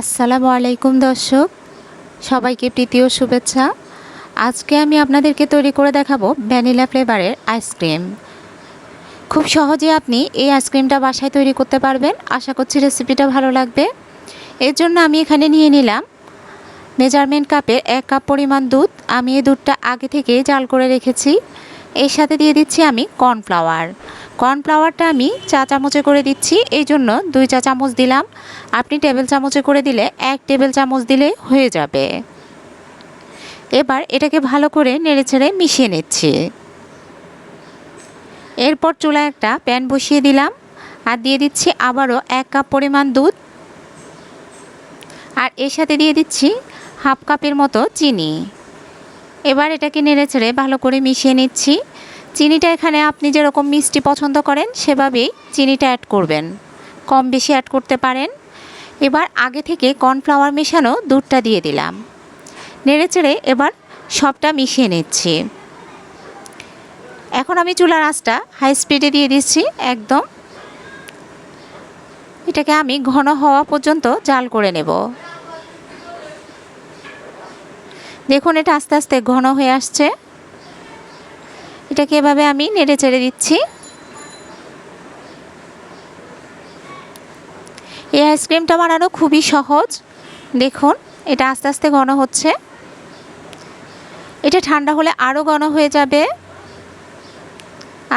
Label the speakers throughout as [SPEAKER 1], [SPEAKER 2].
[SPEAKER 1] আসসালামু আলাইকুম দর্শক, সবাইকে প্রীতীয় শুভেচ্ছা। আজকে আমি আপনাদেরকে তৈরি করে দেখাবো ভ্যানিলা ফ্লেভারের আইসক্রিম। খুব সহজে আপনি এই আইসক্রিমটা বাসায় তৈরি করতে পারবেন। আশা করছি রেসিপিটা ভালো লাগবে। এর জন্য আমি এখানে নিয়ে নিলাম মেজারমেন্ট কাপের এক কাপ পরিমাণ দুধ। আমি এই দুধটা আগে থেকে জাল করে রেখেছি। এর সাথে দিয়ে দিচ্ছি আমি কর্নফ্লাওয়ার। কর্নফ্লাওয়ারটা আমি চা চামচে করে দিচ্ছি, এই জন্য দুই চা চামচ দিলাম। আপনি টেবিল চামচে করে দিলে এক টেবিল চামচ দিলে হয়ে যাবে। এবার এটাকে ভালো করে নেড়েচেড়ে মিশিয়ে নিচ্ছি। এরপর চুলা একটা প্যান বসিয়ে দিলাম আর দিয়ে দিচ্ছি আবারও এক কাপ পরিমাণ দুধ। আর এর সাথে দিয়ে দিচ্ছি হাফ কাপের মতো চিনি। এবার এটাকে নেড়েচেড়ে ভালো করে মিশিয়ে নিচ্ছি। চিনিটা এখানে আপনি যেরকম মিষ্টি পছন্দ করেন, সেভাবেই চিনিটা অ্যাড করবেন। কম বেশি অ্যাড করতে পারেন। এবার আগে থেকে কর্নফ্লাওয়ার মেশানো দুধটা দিয়ে দিলাম। নেড়েচেড়ে এবার সবটা মিশিয়ে নিচ্ছি। এখন আমি চুলার আঁচটা হাই স্পিডে দিয়ে দিচ্ছি, একদম। এটাকে আমি ঘন হওয়া পর্যন্ত জাল করে নেব। দেখুন এটা আস্তে আস্তে ঘন হয়ে আসছে। এটাকে এভাবে আমি নেড়ে চেড়ে দিচ্ছি। এই আইসক্রিমটা বানানো খুবই সহজ। দেখুন, এটা আস্তে আস্তে ঘন হচ্ছে। এটা ঠান্ডা হলে আরও ঘন হয়ে যাবে।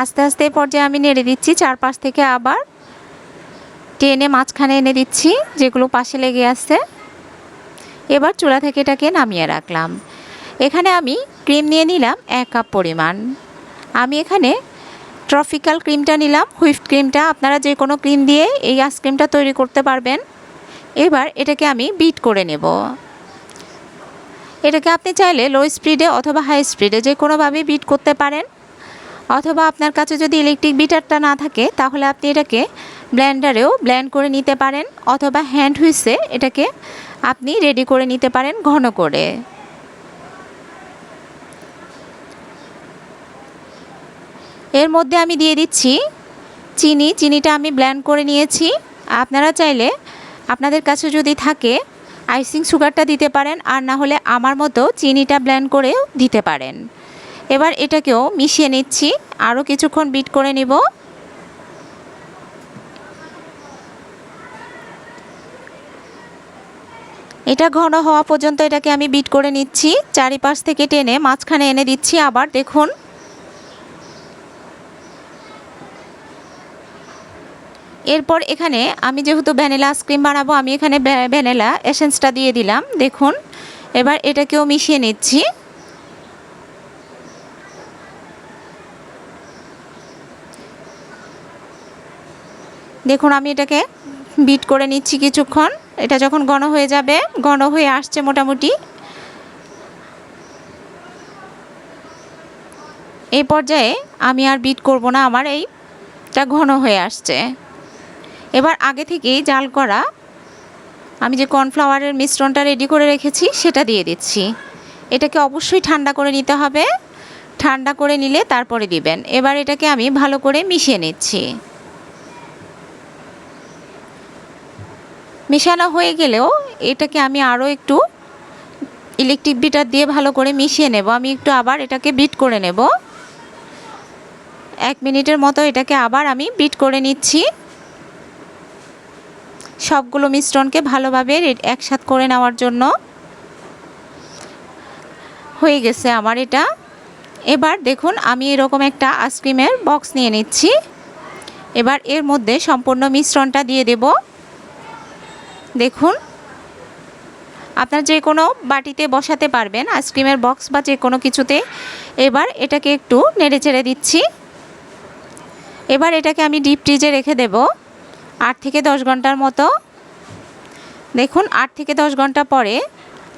[SPEAKER 1] আস্তে আস্তে পর্যায়ে আমি নেড়ে দিচ্ছি, চারপাশ থেকে আবার টেনে মাঝখানে এনে দিচ্ছি, যেগুলো পাশে লেগে আছে। এবার চুলা থেকে এটাকে নামিয়ে রাখলাম। এখানে আমি ক্রিম নিয়ে নিলাম এক কাপ পরিমাণ। আমি এখানে ট্রফিক্যাল ক্রিমটা নিলাম, হুইপড ক্রিমটা। আপনারা যে কোনো ক্রিম দিয়ে এই আইসক্রিমটা তৈরি করতে পারবেন। এবার এটাকে আমি বিট করে নেব। এটাকে আপনি চাইলে লো স্পিডে অথবা হাই স্পিডে যে কোনোভাবে বিট করতে পারেন। অথবা আপনার কাছে যদি ইলেকট্রিক বিটারটা না থাকে, তাহলে আপনি এটাকে ব্ল্যান্ডারেও ব্ল্যান্ড করে নিতে পারেন। অথবা হ্যান্ড হুইসে এটাকে আপনি রেডি করে নিতে পারেন ঘন করে। এর মধ্যে আমি দিয়ে দিচ্ছি চিনি, চিনিটা আমি ব্ল্যান্ড করে নিয়েছি। আপনারা চাইলে আপনাদের কাছে যদি থাকে আইসিং সুগারটা দিতে পারেন আর না হলে আমার মতো চিনিটা ব্ল্যান্ড করেও দিতে পারেন। এবার এটাকেও মিশিয়ে নিচ্ছি, আরও কিছুক্ষণ বিট করে নেব। এটা ঘন হওয়া পর্যন্ত এটাকে আমি বিট করে নিচ্ছি, চারিপাশ থেকে টেনে মাঝখানে এনে দিচ্ছি। আবার দেখুন এরপর এখানে আমি যেহেতু ভ্যানিলা আইসক্রিম বানাবো, আমি এখানে ভ্যানিলা এসেন্সটা দিয়ে দিলাম। দেখুন, এবার এটাকেও মিশিয়ে নিচ্ছি। দেখুন, আমি এটাকে বিট করে নিচ্ছি কিছুক্ষণ। এটা যখন ঘন হয়ে যাবে, ঘন হয়ে আসছে মোটামুটি। এই পর্যায়ে আমি আর বিট করব না, আমার এইটা ঘন হয়ে আসছে। এবার আগে থেকেই জাল করা। আমি যে কর্নফ্লাওয়ারের মিশ্রণটা রেডি করে রেখেছি, সেটা দিয়ে দিচ্ছি। এটাকে অবশ্যই ঠান্ডা করে নিতে হবে। ঠান্ডা করে নিলে তারপরে দিবেন। এবার এটাকে আমি ভালো করে মিশিয়ে নিচ্ছি। মেশানো হয়ে গেলেও এটাকে আমি আরও একটু ইলেকট্রিক বিটার দিয়ে ভালো করে মিশিয়ে নেব। আমি একটু আবার এটাকে বিট করে নেব। এক মিনিটের মতো এটাকে আবার আমি বিট করে নিচ্ছি। সবগুলো মিশ্রণকে ভালোভাবে একসাথ করে নেওয়ার জন্য হয়ে গেছে আমার এটা। এবার দেখুন, আমি এরকম একটা আইসক্রিমের বক্স নিয়ে নিচ্ছি। এবার এর মধ্যে সম্পূর্ণ মিশ্রণটা দিয়ে দেব। দেখুন, আপনার যে কোনো বাটিতে বসাতে পারবেন আইসক্রিমের বক্স বা যে কোনো কিছুতে। এবার এটাকে একটু নেড়ে চেড়ে দিচ্ছি। এবার এটাকে আমি ডিপ ফ্রিজে রেখে দেব। আট থেকে দশ ঘণ্টার মতো। দেখুন, আট থেকে দশ ঘণ্টা পরে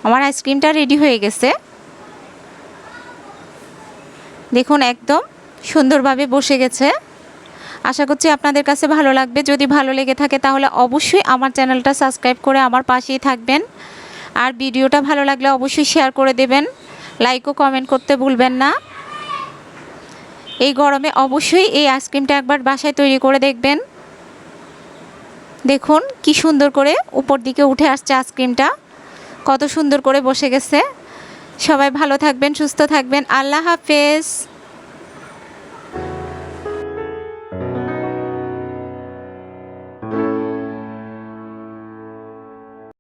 [SPEAKER 1] আমার আইসক্রিমটা রেডি হয়ে গেছে। দেখুন, একদম সুন্দরভাবে বসে গেছে। আশা করছি আপনাদের কাছে ভালো লাগবে। যদি ভালো লেগে থাকে তাহলে অবশ্যই আমার চ্যানেলটা সাবস্ক্রাইব করে আমার পাশেই থাকবেন। আর ভিডিওটা ভালো লাগলে অবশ্যই শেয়ার করে দেবেন। লাইক ও কমেন্ট করতে ভুলবেন না। এই গরমে অবশ্যই এই আইসক্রিমটা একবার বাসায় তৈরি করে দেখবেন। দেখুন কি সুন্দর করে উপর দিকে উঠে আসছে আইসক্রিমটা। কত সুন্দর করে বসে গেছে। সবাই ভালো থাকবেন, সুস্থ থাকবেন। আল্লাহ হাফেজ।